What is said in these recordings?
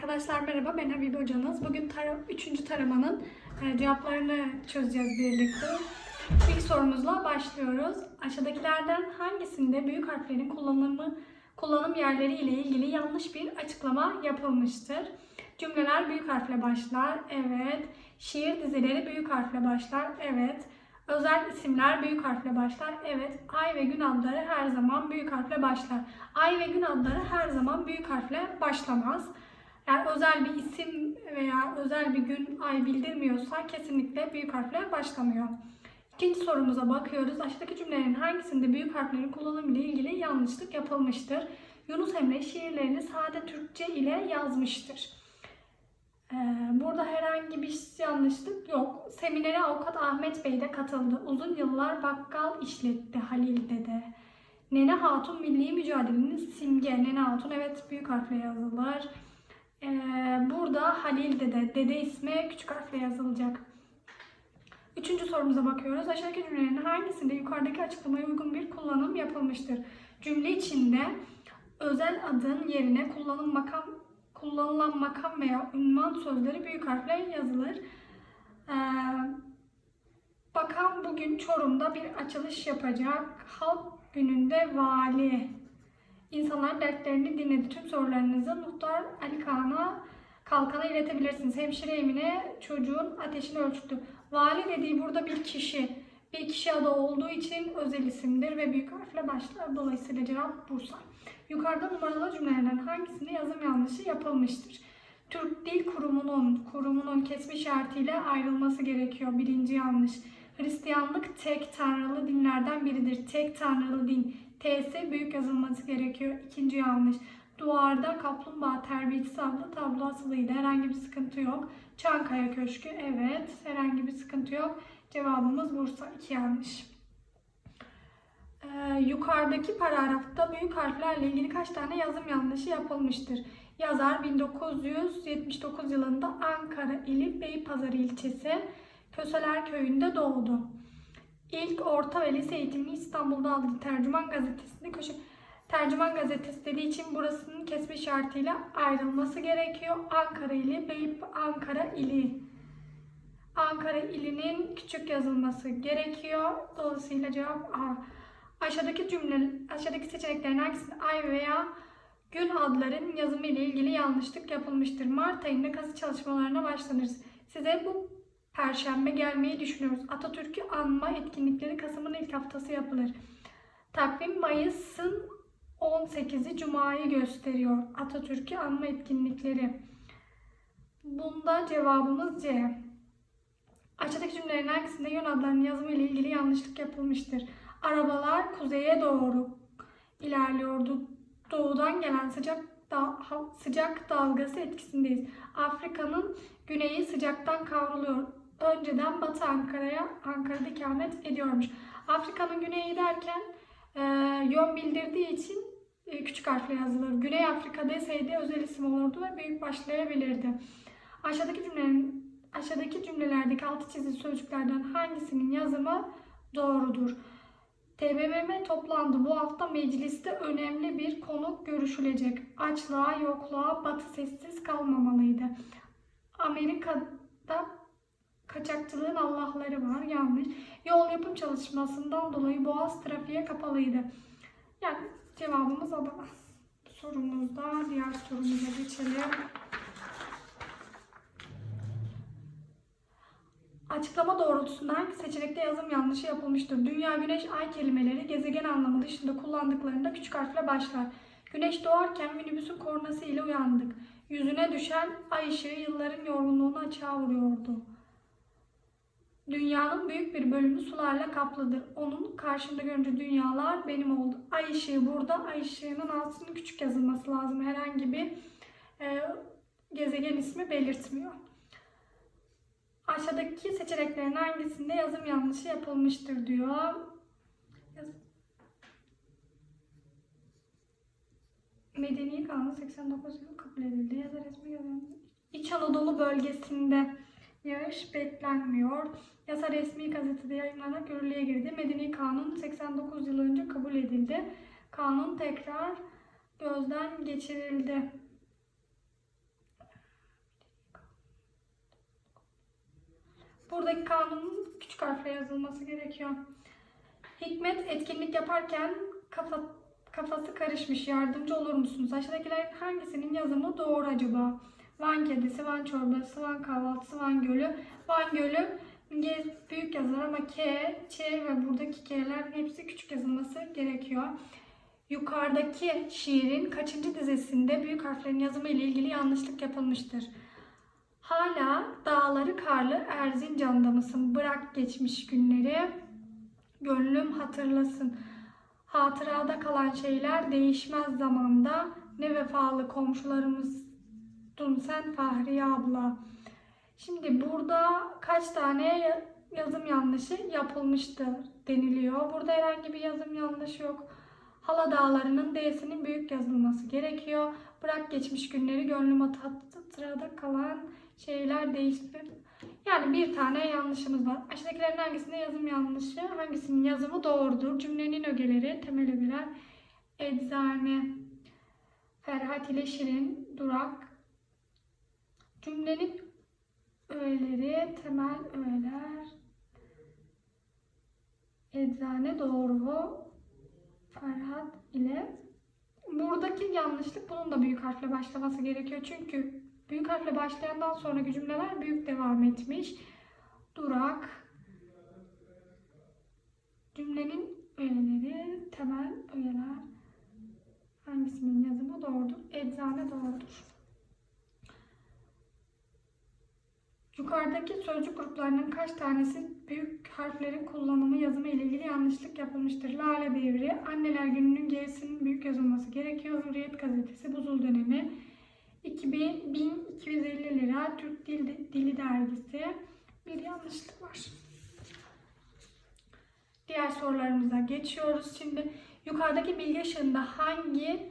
Arkadaşlar merhaba ben Habibe hocanız. Bugün tara 3. taramanın e, cevaplarını çözeceğiz birlikte. İlk sorumuzla başlıyoruz. Aşağıdakilerden hangisinde büyük harflerin kullanımı kullanım yerleri ile ilgili yanlış bir açıklama yapılmıştır? Cümleler büyük harfle başlar. Evet. Şiir dizileri büyük harfle başlar. Evet. Özel isimler büyük harfle başlar. Evet. Ay ve gün adları her zaman büyük harfle başlar. Ay ve gün adları her zaman büyük harfle başlamaz. Eğer özel bir isim veya özel bir gün, ay bildirmiyorsa kesinlikle büyük harfle başlamıyor. İkinci sorumuza bakıyoruz. Aşağıdaki cümlelerin hangisinde büyük harflerin kullanımı ile ilgili yanlışlık yapılmıştır? Yunus Emre şiirlerini sade Türkçe ile yazmıştır. Ee, burada herhangi bir yanlışlık yok. Seminere avukat Ahmet Bey de katıldı. Uzun yıllar bakkal işletti Halil Dede. Nene Hatun milli mücadelenin simge. Nene Hatun evet büyük harfle yazılır. Ee, burada Halil Dede. Dede ismi küçük harfle yazılacak. Üçüncü sorumuza bakıyoruz. Aşağıdaki cümlelerin hangisinde yukarıdaki açıklamaya uygun bir kullanım yapılmıştır? Cümle içinde özel adın yerine kullanım makam kullanılan makam veya ünvan sözleri büyük harfle yazılır. Ee, bakan bugün Çorum'da bir açılış yapacak. Halk gününde vali. İnsanlar dertlerini dinledi. Tüm sorularınızı muhtar Ali Kağan'a kalkana iletebilirsiniz. Hemşire Emine çocuğun ateşini ölçtü. Vali dediği burada bir kişi. Bir kişi adı olduğu için özel isimdir ve büyük harfle başlar. Dolayısıyla cevap Bursa. Yukarıda numaralı cümlelerden hangisinde yazım yanlışı yapılmıştır? Türk Dil Kurumu'nun kurumunun kesme işaretiyle ayrılması gerekiyor. Birinci yanlış. Hristiyanlık tek tanrılı dinlerden biridir. Tek tanrılı din. T'si büyük yazılması gerekiyor. İkinci yanlış. Duvarda kaplumbağa terbiyesi adlı tablo asılıydı. Herhangi bir sıkıntı yok. Çankaya Köşkü evet. Herhangi bir sıkıntı yok. Cevabımız Bursa. iki yanlış. Ee, yukarıdaki paragrafta büyük harflerle ilgili kaç tane yazım yanlışı yapılmıştır? Yazar 1979 yılında Ankara ili Beypazarı ilçesi Köseler köyünde doğdu. İlk orta ve lise eğitimini İstanbul'da aldı. Tercüman gazetesinde köşe Tercüman gazetesi dediği için burasının kesme işaretiyle ayrılması gerekiyor. Ankara ili, Beyp Ankara ili. Ankara ilinin küçük yazılması gerekiyor. Dolayısıyla cevap A. Aşağıdaki cümle, aşağıdaki seçeneklerin hangisinde ay veya gün adların yazımı ile ilgili yanlışlık yapılmıştır? Mart ayında kazı çalışmalarına başlanır. Size bu perşembe gelmeyi düşünüyoruz. Atatürk'ü anma etkinlikleri Kasım'ın ilk haftası yapılır. Takvim Mayıs'ın 18'i Cuma'yı gösteriyor. Atatürk'ü anma etkinlikleri. Bunda cevabımız C. Aşağıdaki cümlelerin hangisinde yön adlarının yazımı ile ilgili yanlışlık yapılmıştır? Arabalar kuzeye doğru ilerliyordu. Doğudan gelen sıcak da, sıcak dalgası etkisindeyiz. Afrika'nın güneyi sıcaktan kavruluyor. Önceden Batı Ankara'ya Ankara'da ikamet ediyormuş. Afrika'nın güneyi derken e, yön bildirdiği için e, küçük harfle yazılır. Güney Afrika deseydi özel isim olurdu ve büyük başlayabilirdi. Aşağıdaki cümlelerin aşağıdaki cümlelerdeki altı çizili sözcüklerden hangisinin yazımı doğrudur? TBMM toplandı. Bu hafta mecliste önemli bir konu görüşülecek. Açlığa, yokluğa, batı sessiz kalmamalıydı. Amerika'da kaçakçılığın Allah'ları var. Yanlış. Yol yapım çalışmasından dolayı Boğaz trafiğe kapalıydı. Yani cevabımız Adana. Sorumuzda diğer sorumuza geçelim. Açıklama doğrultusunda hangi seçenekte yazım yanlışı yapılmıştır? Dünya, güneş, ay kelimeleri gezegen anlamı dışında kullandıklarında küçük harfle başlar. Güneş doğarken minibüsün kornası ile uyandık. Yüzüne düşen ay ışığı yılların yorgunluğunu açığa vuruyordu. Dünyanın büyük bir bölümü sularla kaplıdır. Onun karşımda görünce dünyalar benim oldu. Ay ışığı burada. Ay ışığının altının küçük yazılması lazım. Herhangi bir e, gezegen ismi belirtmiyor. Aşağıdaki seçeneklerin hangisinde yazım yanlışı yapılmıştır diyor. Medeni Kanun 89 yıl kabul edildi. Yazar resmi yazılmış. İç Anadolu bölgesinde yağış beklenmiyor. Yasa resmi gazetede yayınlanarak yürürlüğe girdi. Medeni Kanun 89 yıl önce kabul edildi. Kanun tekrar gözden geçirildi. Buradaki kanunun küçük harfle yazılması gerekiyor. Hikmet etkinlik yaparken kafa, kafası karışmış. Yardımcı olur musunuz? Aşağıdakilerin hangisinin yazımı doğru acaba? Van kedisi, Van çorbası, Van kahvaltısı, Van gölü. Van gölü büyük yazılır ama K, Ç ve buradaki K'ler hepsi küçük yazılması gerekiyor. Yukarıdaki şiirin kaçıncı dizesinde büyük harflerin yazımı ile ilgili yanlışlık yapılmıştır? Hala dağları karlı Erzincan'da mısın? Bırak geçmiş günleri. Gönlüm hatırlasın. Hatırada kalan şeyler değişmez zamanda. Ne vefalı sen Fahriye abla. Şimdi burada kaç tane yazım yanlışı yapılmıştır deniliyor. Burada herhangi bir yazım yanlışı yok. Hala dağlarının D'sinin büyük yazılması gerekiyor. Bırak geçmiş günleri gönlüm hatırada kalan şeyler değiştir. Yani bir tane yanlışımız var. Aşağıdakilerin hangisinde yazım yanlışı, hangisinin yazımı doğrudur? Cümlenin ögeleri, temel ögeler, eczane, Ferhat ile Şirin, durak. Cümlenin öğeleri, temel öğeler, eczane doğru, Ferhat ile. Buradaki yanlışlık bunun da büyük harfle başlaması gerekiyor. Çünkü büyük harfle başlayandan sonraki cümleler büyük devam etmiş. Durak. Cümlenin öğeleri, temel öğeler. Hangisinin yazımı doğrudur? Eczane doğrudur. Yukarıdaki sözcük gruplarının kaç tanesi büyük harflerin kullanımı yazımı ile ilgili yanlışlık yapılmıştır? Lale devri, anneler gününün gerisinin büyük yazılması gerekiyor. Hürriyet gazetesi, buzul dönemi, 2000, 1250 lira Türk Dil, Dili Dergisi. Bir yanlışlık var. Diğer sorularımıza geçiyoruz. Şimdi yukarıdaki bilgi ışığında hangi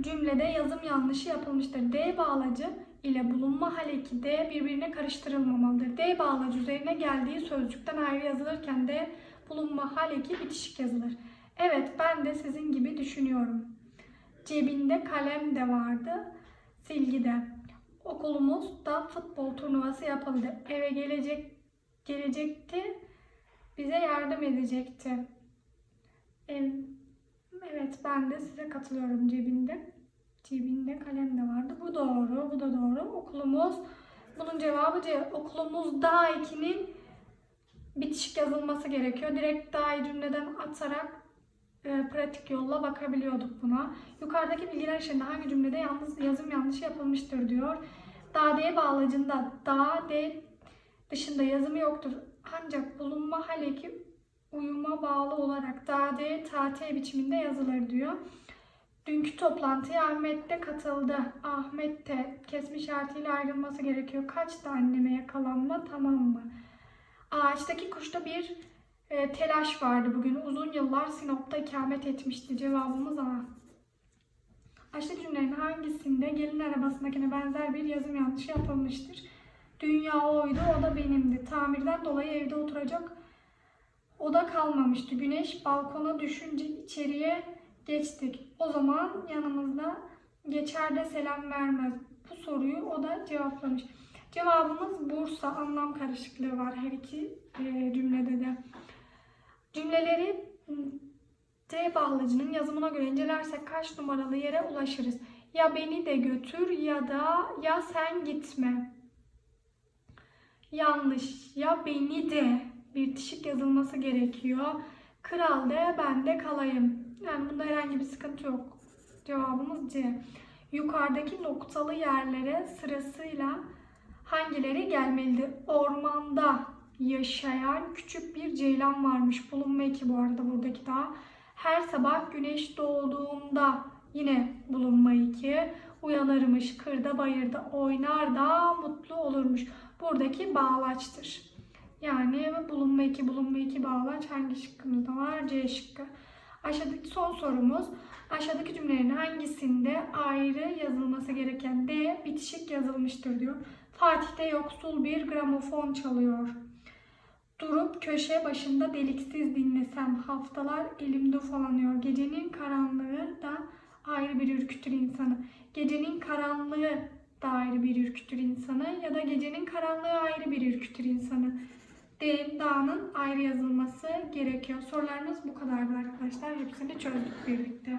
cümlede yazım yanlışı yapılmıştır? D bağlacı ile bulunma hal eki D birbirine karıştırılmamalıdır. D bağlacı üzerine geldiği sözcükten ayrı yazılırken de bulunma hal eki bitişik yazılır. Evet ben de sizin gibi düşünüyorum. Cebinde kalem de vardı, silgi de. Okulumuzda futbol turnuvası yapıldı. Eve gelecek gelecekti, bize yardım edecekti. Ev, evet ben de size katılıyorum cebinde. Cebinde kalem de vardı. Bu doğru, bu da doğru. Okulumuz, bunun cevabı C. Okulumuz daha ikinin bitişik yazılması gerekiyor. Direkt daha cümleden atarak e, pratik yolla bakabiliyorduk buna. Yukarıdaki bilgiler içinde hangi cümlede yalnız yazım yanlışı yapılmıştır diyor. Da D bağlacında da D dışında yazımı yoktur. Ancak bulunma hal eki uyuma bağlı olarak da D ta T biçiminde yazılır diyor. Dünkü toplantıya Ahmet de katıldı. Ahmet de kesme şartıyla ayrılması gerekiyor. Kaç da anneme yakalanma tamam mı? Ağaçtaki kuşta bir e, telaş vardı bugün. Uzun yıllar Sinop'ta ikamet etmişti. Cevabımız A. Aşağıdaki cümlelerin hangisinde gelin arabasındakine benzer bir yazım yanlışı yapılmıştır? Dünya oydu, o da benimdi. Tamirden dolayı evde oturacak oda kalmamıştı. Güneş balkona düşünce içeriye geçtik. O zaman yanımızda geçer de selam vermez. Bu soruyu o da cevaplamış. Cevabımız Bursa anlam karışıklığı var her iki e, cümlede de. Cümleleri D bağlacının yazımına göre incelersek kaç numaralı yere ulaşırız? Ya beni de götür ya da ya sen gitme. Yanlış. Ya beni de bitişik yazılması gerekiyor. Kral de ben de kalayım. Yani bunda herhangi bir sıkıntı yok. Cevabımız C. Yukarıdaki noktalı yerlere sırasıyla hangileri gelmelidir? Ormanda yaşayan küçük bir ceylan varmış. Bulunma eki bu arada buradaki daha. Her sabah güneş doğduğunda yine bulunma eki. Uyanırmış, kırda bayırda oynar da mutlu olurmuş. Buradaki bağlaçtır. Yani bulunma eki, bulunma eki bağlaç hangi şıkkımızda var? C şıkkı. Aşağıdaki son sorumuz. Aşağıdaki cümlelerin hangisinde ayrı yazılması gereken D bitişik yazılmıştır diyor. Fatih'te yoksul bir gramofon çalıyor. Durup köşe başında deliksiz dinlesem haftalar elimde ufalanıyor. Gecenin karanlığı da ayrı bir ürkütür insanı. Gecenin karanlığı da ayrı bir ürkütür insanı ya da gecenin karanlığı ayrı bir ürkütür insanı. Da'nın ayrı yazılması gerekiyor. Sorularımız bu kadardı arkadaşlar. Hepsini çözdük birlikte.